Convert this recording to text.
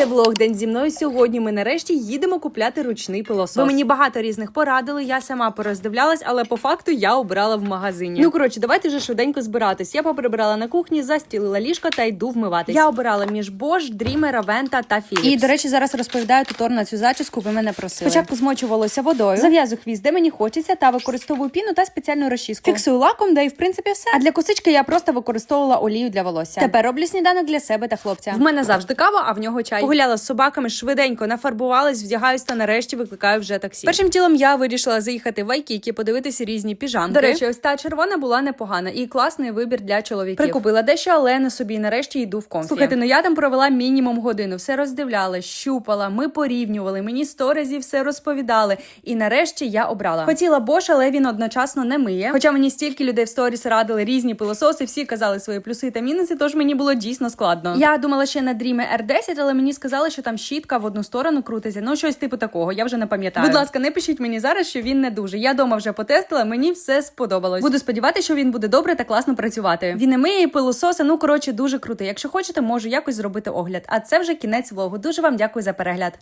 це влог день зі мною. Сьогодні ми нарешті їдемо купляти ручний пилосос. Ви мені багато різних порадили. Я сама пороздивлялась, але по факту я обирала в магазині. Ну коротше, давайте вже швиденько збиратись. Я поприбирала на кухні, застілила ліжко та йду вмиватись. Я обирала між Bosch, Dreamer, Aventa та Philips. І до речі, зараз розповідаю тутор на цю зачіску. Ви мене просили. Спочатку змочувалося водою, зав'язую хвіст, де мені хочеться, та використовую піну та спеціальну розчіску. Фіксую лаком, да і в принципі все. А для косички я просто використовувала олію для волосся. Тепер роблю сніданок для себе та хлопця. В мене завжди кава, а в нього чай. Погуляла з собаками, швиденько нафарбувалась, вдягаюсь та нарешті викликаю вже таксі. Першим ділом я вирішила заїхати в Айкікі, подивитися різні піжамки. До речі, ось та червона була непогана і класний вибір для чоловіків. Прикупила дещо, але на собі нарешті йду в комфі. Слухайте, ну я там провела мінімум годину, все роздивляла, щупала, ми порівнювали, мені сто разів все розповідали. І нарешті я обрала. Хотіла Bosch, але він одночасно не миє. Хоча мені стільки людей в сторіс радили різні пилососи, всі казали свої плюси та мінуси, тож мені було дійсно складно. Я думала ще на Dream R10, але мені сказали, що там щітка в одну сторону крутиться. Ну щось типу такого. Я вже не пам'ятаю. Будь ласка, не пишіть мені зараз, що він не дуже. Я дома вже потестила, мені все сподобалось. Буду сподіватися, що він буде добре та класно працювати. Він не миє пилососа. Ну коротше, дуже крутий. Якщо хочете, можу якось зробити огляд. А це вже кінець влогу. Дуже вам дякую за перегляд.